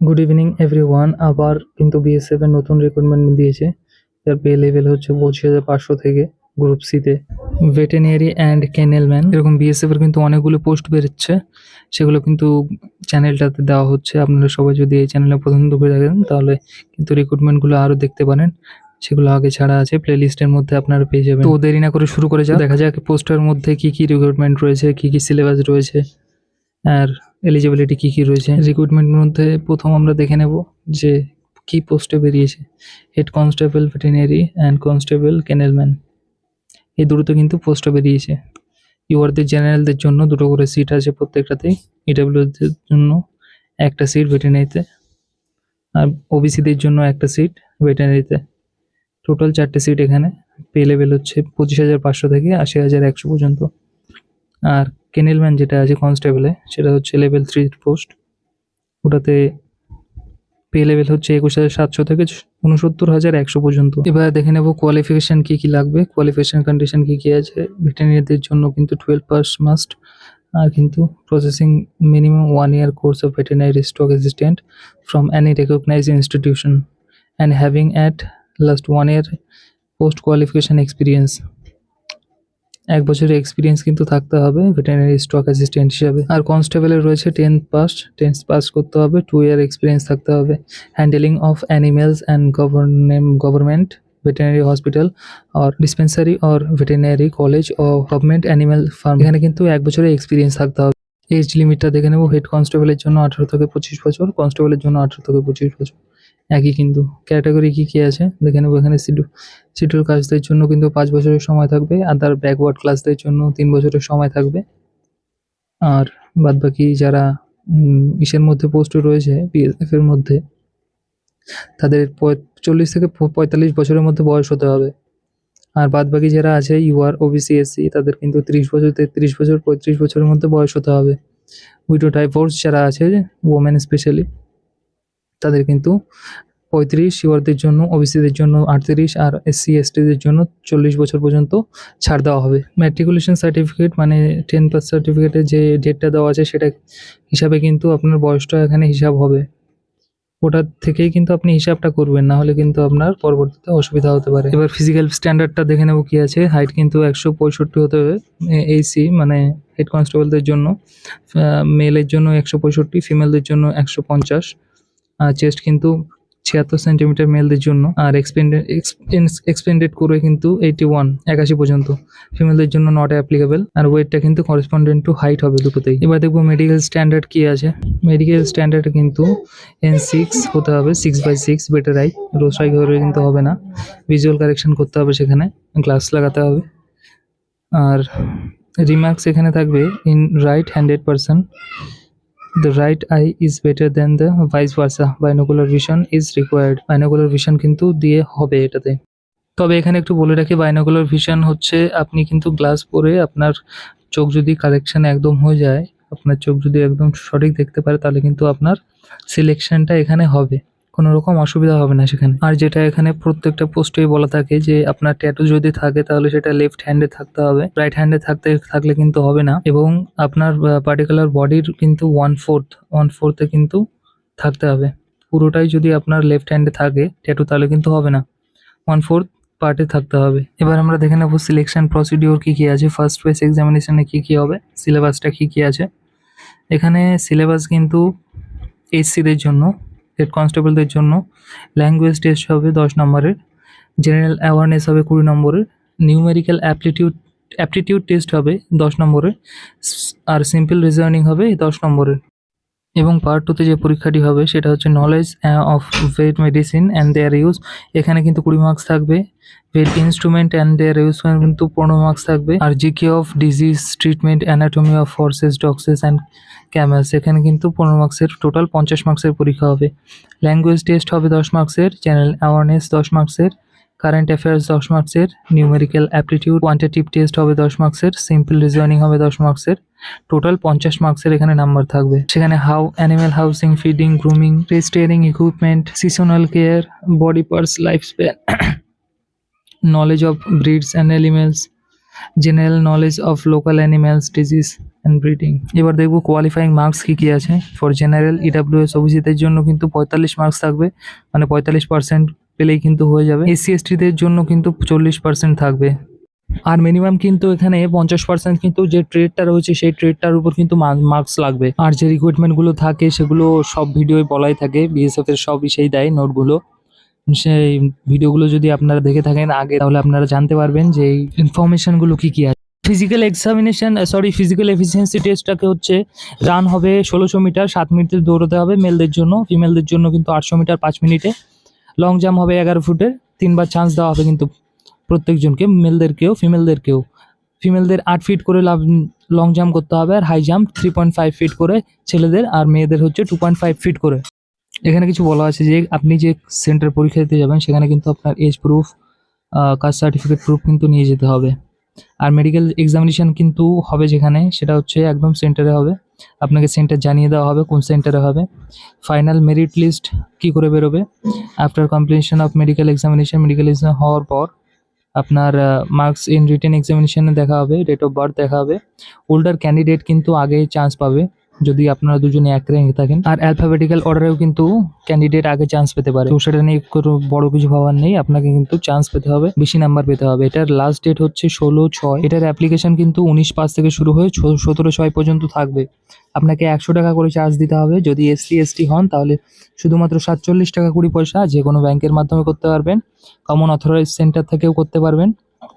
Good evening everyone আবার কিন্তু BSF এর নতুন রিক্রুটমেন্ট দিয়েছে। যার পে লেভেল হচ্ছে পঁচিশ হাজার পাঁচশো থেকে গ্রুপ সিতে ভেটেরিনারি অ্যান্ড ক্যানেলম্যান এরকম বিএসএফ এর কিন্তু অনেকগুলো পোস্ট বেরোচ্ছে। সেগুলো কিন্তু চ্যানেলটাতে দেওয়া হচ্ছে। আপনারা সবাই যদি এই চ্যানেলে পছন্দ করে থাকেন, তাহলে কিন্তু রিক্রুটমেন্টগুলো আরও দেখতে পারেন। সেগুলো আগে ছাড়া আছে। প্লে লিস্টের মধ্যে আপনারা পেয়ে যাবেন। তো দেরি না করে শুরু করে যাও দেখা যাক পোস্টার মধ্যে কি কি রিক্রুটমেন্ট রয়েছে, কি কি সিলেবাস রয়েছে। আর এলিজিবিলিটি কি কি রয়েছে? রিক্রুটমেন্টের মধ্যে প্রথম আমরা দেখে নেব যে কি পোস্টে বেরিয়েছে। Head constable veterinary and constable kennelman এই দুটোতে কিন্তু পোস্টে বেরিয়েছে। ইউআরদের জেনারেলদের জন্য দুটো করে সিট আছে প্রত্যেকটাতেই। ইডাব্লিউদের জন্য একটা সিট ভেটেরিনারিতে আর ওবিসিদের জন্য একটা সিট ভেটেরিনারিতে টোটাল চারটে সিট এখানে পে লেভেল হচ্ছে পঁচিশ হাজার পাঁচশো থেকে আশি হাজার একশো পর্যন্ত। আর কেনেলম্যান যেটা আছে কনস্টেবলে, সেটা হচ্ছে লেভেল থ্রি পোস্ট ওটাতে পে লেভেল হচ্ছে একুশ হাজার সাতশো থেকে উনসত্তর হাজার একশো পর্যন্ত। এবার দেখে নেব কোয়ালিফিকেশন কী কী লাগবে। কোয়ালিফিকেশান কন্ডিশন কী কী আছে? ভেটেরিনারিদের জন্য কিন্তু টুয়েলভ পাস মাস্ট আর কিন্তু processing minimum one year course of veterinary stock assistant from any recognise institution and having at last one year post qualification experience এক বছরের এক্সপিরিয়েন্স কিন্তু থাকতে হবে ভেটেরিনারি স্টক অ্যাসিস্ট্যান্ট হিসাবে। আর কনস্টেবলের রয়েছে টেন্থ পাস টেন্থ পাস করতে হবে টু ইয়ার এক্সপিরিয়েন্স থাকতে হবে। Handling of animals and government veterinary hospital or dispensary or veterinary college O government animal farm এখানে কিন্তু এক বছরের এক্সপিরিয়েন্স থাকতে হবে। এজ লিমিটটা দেখে নেব হেড কনস্টেবলের জন্য আঠারো থেকে পঁচিশ বছর কনস্টেবলের জন্য আঠারো থেকে পঁচিশ বছর। একই কিন্তু ক্যাটাগরি কি কি আছে? দেখে নেব এখানে শিডিউল শিডিউল কাস্টদের জন্য কিন্তু পাঁচ বছরের সময় থাকবে আর তার ব্যাকওয়ার্ড ক্লাসদের জন্য তিন বছরের সময় থাকবে। আর বাদবাকি যারা ইসের মধ্যে পোস্ট রয়েছে বিএসএফ এর মধ্যে, তাদের চল্লিশ থেকে পঁয়তাল্লিশ বছরের মধ্যে বয়স হতে হবে। আর বাদবাকি যারা আছে ইউআর ওবিসি এসসি তাদের কিন্তু ত্রিশ বছর, তেত্রিশ বছর, পঁয়ত্রিশ বছরের মধ্যে বয়স হতে হবে। উইডো ডাইভোর্স যারা আছে ওমেন স্পেশালি তাদের কিন্তু পঁয়ত্রিশ ইউআরদের জন্য, ওবিসিদের জন্য আটত্রিশ আর এসসি, এসটিদের জন্য চল্লিশ বছর পর্যন্ত ছাড় দেওয়া হবে। ম্যাট্রিকুলেশন সার্টিফিকেট মানে টেন পাস সার্টিফিকেটের যে ডেটটা দেওয়া আছে সেটা হিসাবে কিন্তু আপনার বয়সটা এখানে হিসাব হবে। ওটা থেকেই কিন্তু আপনি হিসাবটা করবেন, না হলে কিন্তু আপনার পরবর্তীতে অসুবিধা হতে পারে। এবার ফিজিক্যাল স্ট্যান্ডার্ডটা দেখে নেব কি আছে। হাইট কিন্তু একশো পঁয়ষট্টি হতে হবে এইসি মানে হেড কনস্টেবলদের জন্য মেলের জন্য একশো পঁয়ষট্টি ফিমেলদের জন্য একশো পঞ্চাশ। চেস্ট কিন্তু ছিয়াত্তর সেন্টিমিটার মেলদের জন্য। আর এক্সপেন্ডেড এক্সপেন্ডেড করে কিন্তু এইটি ওয়ান একাশি পর্যন্ত। ফিমেলদের জন্য নট অ্যাপ্লিকেবল আর ওয়েটটা কিন্তু করেসপন্ডেন্ট টু হাইট হবে দুটোতেই। এবার দেখব মেডিকেল স্ট্যান্ডার্ড কি আছে। মেডিকেল স্ট্যান্ডার্ড কিন্তু এন সিক্স হতে হবে six by six better eye রোসাই ঘরে কিন্তু হবে না। ভিজুয়াল কারেকশন করতে হবে সেখানে। গ্লাস লাগাতে হবে। আর রিমার্কস এখানে থাকবে in right handed person The right eye is better than the vice versa. Binocular vision is required. Binocular vision কিন্তু দিয়ে হবে এটাতে তবে এখানে একটু বলে রাখি বাইনোকুলার ভিশন হচ্ছে আপনি কিন্তু গ্লাস পরে আপনার চোখ যদি কালেকশন একদম হয়ে যায়, আপনার চোখ যদি একদম সঠিক দেখতে পারে, তাহলে কিন্তু আপনার সিলেকশনটা এখানে হবে কোনো রকম অসুবিধা হবে না সেখানে। আর যেটা এখানে প্রত্যেকটা পোস্টেই বলা থাকে যে আপনার ট্যাটু যদি থাকে তাহলে সেটা লেফট হ্যান্ডে থাকতে হবে। রাইট হ্যান্ডে থাকতে, থাকলে কিন্তু হবে না। এবং আপনার পার্টিকুলার বডির কিন্তু ওয়ান ফোর্থ ওয়ান ফোর্থে কিন্তু থাকতে হবে। পুরোটাই যদি আপনার লেফট হ্যান্ডে থাকে ট্যাটু তাহলে কিন্তু হবে না। ওয়ান ফোর্থ পার্টে থাকতে হবে। এবার আমরা দেখে নেব সিলেকশন প্রসিডিওর কি কি আছে। ফার্স্ট ফেস এক্সামিনেশনে কি কি হবে? সিলেবাসটা কি কি আছে? এখানে সিলেবাস কিন্তু এইচসিদের জন্য। হেড কনস্টেবলদের জন্য। ল্যাঙ্গুয়েজ টেস্ট হবে দশ নম্বরের। জেনারেল অ্যাওয়ারনেস হবে কুড়ি নম্বরের। নিউমেরিক্যাল অ্যাপটিটিউড অ্যাপটিটিউড টেস্ট হবে দশ নম্বরের। আর সিম্পল রিজনিং হবে দশ নম্বরের। এবং পার্ট টুতে যে পরীক্ষাটি হবে সেটা হচ্ছে knowledge of vet medicine and their use এখানে কিন্তু কুড়ি মার্কস থাকবে। Vet instrument and their use কিন্তু পনেরো মার্কস থাকবে। আর GK of disease treatment anatomy of horses dogs and camels এখানে কিন্তু পনেরো মার্কসের টোটাল পঞ্চাশ মার্কসের পরীক্ষা হবে। ল্যাঙ্গুয়েজ টেস্ট হবে দশ মার্কসের জেনারেল অ্যাওয়ারনেস দশ মার্কসের কারেন্ট অ্যাফেয়ার্স দশ মার্কসের নিউমেরিক্যাল অ্যাপটিটিউড কোয়ান্টিটিভ টেস্ট হবে দশ মার্কসের সিম্পল রিজনিং হবে দশ মার্কসের টোটাল পঞ্চাশ মার্কসের এখানে নাম্বার থাকবে। সেখানে how animal housing feeding grooming restraining equipment seasonal care body parts life span knowledge of breeds and animals, general knowledge of local animals, disease and breeding এবার দেখব কোয়ালিফাইং মার্কস কি কি আছে। ফর জেনারেল ইডাব্লিউএস ওবিসিদের জন্য কিন্তু পঁয়তাল্লিশ marks থাকবে। মানে পঁয়তাল্লিশ পার্সেন্ট পেলেই কিন্তু হয়ে যাবে। এসসি এসটিদের জন্য কিন্তু চল্লিশ পার্সেন্ট থাকবে। আর মিনিমাম কিন্তু এখানে পঞ্চাশ পার্সেন্ট কিন্তু যে ট্রেডটা রয়েছে, সেই ট্রেডটার উপর কিন্তু মার্কস লাগবে। আর যে রিক্রুটমেন্টগুলো থাকে, সেগুলো সব ভিডিওয় বলাই থাকে। বিএসএফ এর সবই সেই দেয় নোটগুলো। সেই ভিডিওগুলো যদি আপনারা দেখে থাকেন আগে, তাহলে আপনারা জানতে পারবেন যে এই ইনফরমেশনগুলো কি কি আছে। Physical examination sorry physical efficiency টেস্টটাকে হচ্ছে রান হবে ষোলোশো মিটার, সাত মিনিটে দৌড়তে হবে মেলদের জন্য। ফিমেলদের জন্য কিন্তু আটশো মিটার, পাঁচ মিনিটে। লং জাম্প হবে এগারো ফুটের, তিনবার চান্স দেওয়া হবে কিন্তু প্রত্যেকজনকে মেলদেরকেও ফিমেলদেরকেও ফিমেলদের আট ফিট করে লং জাম্প করতে হবে আর high jump three point five feet করে ছেলেদের আর মেয়েদের হচ্ছে টু পয়েন্ট ফাইভ ফিট করে। এখানে কিছু বলা আছে যে আপনি যে সেন্টার পরীক্ষা দিতে যাবেন, সেখানে কিন্তু আপনার age proof caste certificate proof কিন্তু নিয়ে যেতে হবে। আর মেডিকেল এক্সামিনেশান কিন্তু হবে যেখানে, সেটা হচ্ছে একদম সেন্টারে হবে। আপনাকে সেন্টার জানিয়ে দেওয়া হবে কোন সেন্টারে হবে। ফাইনাল মেরিট লিস্ট কি করে বেরোবে? After completion of medical examination medical exam হওয়ার পর আপনার মার্কস ইন রিটেন এক্সামিনেশানে দেখা হবে ডেট অফ বার্থ দেখা হবে। ওল্ডার ক্যান্ডিডেট কিন্তু আগে চান্স পাবে। যদি আপনারা দুজনে এক র্যাঙ্ক থাকেন, আর অ্যালফাবেটিক্যাল অর্ডারেও কিন্তু ক্যান্ডিডেট আগে চান্স পেতে পারে। তো সেটা নিয়ে কোনো বড় কিছু ভাবার নেই, আপনাকে কিন্তু চান্স পেতে হবে, বেশি নাম্বার পেতে হবে। এটার লাস্ট ডেট হচ্ছে ষোলো ছয়। এটার অ্যাপ্লিকেশন কিন্তু উনিশ পাঁচ থেকে শুরু হয়ে সতেরো ছয় পর্যন্ত থাকবে। আপনাকে একশো টাকা করে চার্জ দিতে হবে। যদি এসসি এসটি হন, তাহলে শুধুমাত্র সাতচল্লিশ টাকা কুড়ি পয়সা যে কোনো ব্যাংকের মাধ্যমে করতে পারবেন। কমন অথরাইজ সেন্টার থেকেও করতে পারবেন।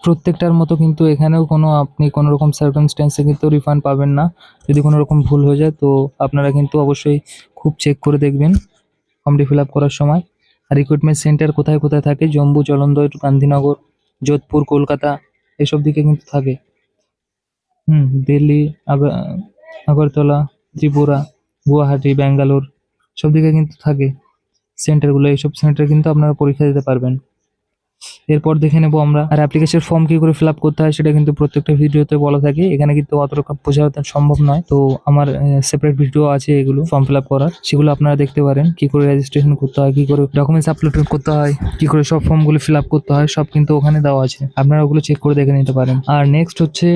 প্রত্যেকটার মতো কিন্তু এখানেও কোনো আপনি কোনো রকম সার্কামস্ট্যান্সে কিন্তু রিফান্ড পাবেন না। যদি কোনো রকম ভুল হয়ে যায়, তো আপনারা কিন্তু অবশ্যই খুব চেক করে দেখবেন ফর্মটি ফিল আপ করার সময়। আর রিক্রুটমেন্ট সেন্টার কোথায় কোথায় থাকে? জম্মু জলন্দর গান্ধীনগর, যোধপুর, কলকাতা, এসব দিকে কিন্তু থাকে। হুম, দিল্লি আগ- আগরতলা, ত্রিপুরা, গুয়াহাটি, ব্যাঙ্গালোর, সব দিকে কিন্তু থাকে। সেন্টারগুলো এইসব সেন্টার কিন্তু আপনারা পরীক্ষা দিতে পারবেন। এরপর দেখে নেব আমরা। আর অ্যাপ্লিকেশন ফর্ম কি করে ফিল আপ করতে হয় সেটা কিন্তু প্রত্যেকটা ভিডিওতে বলা থাকে। এখানে কিন্তু অতটা বোঝাতে সম্ভব নয়। তো আমার সেপারেট ভিডিও আছে এগুলো ফর্ম ফিল আপ করার। সেগুলো আপনারা দেখতে পারেন। কি করে রেজিস্ট্রেশন করতে হয়, কি করে ডকুমেন্টস আপলোড করতে হয়, কি করে সব ফর্মগুলো ফিল আপ করতে হয়, সব কিন্তু ওখানে দেওয়া আছে। আপনারা ওগুলো চেক করে দেখে নিতে পারেন। আর নেক্সট হচ্ছে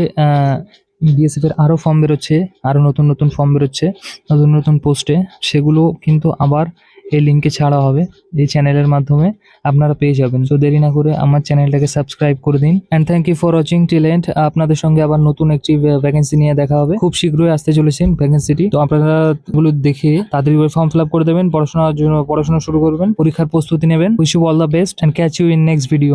বিএসএফ এর আরও ফর্ম বেরোচ্ছে আরও নতুন নতুন ফর্ম বেরোচ্ছে, নতুন নতুন পোস্টে সেগুলো কিন্তু আবার এই লিঙ্কে ছাড়া হবে, এই চ্যানেলের মাধ্যমে আপনারা পেয়ে যাবেন। তো দেরি না করে আমার চ্যানেলটাকে সাবস্ক্রাইব করে দিন। And thank you for watching and আপনাদের সঙ্গে আবার নতুন একটি ভ্যাকেন্সি নিয়ে দেখা হবে। খুব শীঘ্রই আসতে চলেছেন ভ্যাকেন্সিটি তো আপনারা গুলো দেখে তাড়াতাড়ি ফর্ম ফিল আপ করে দেবেন। পড়াশোনার জন্য পড়াশোনা শুরু করবেন। পরীক্ষার প্রস্তুতি নেবেন। Wish you all the best and catch you in next video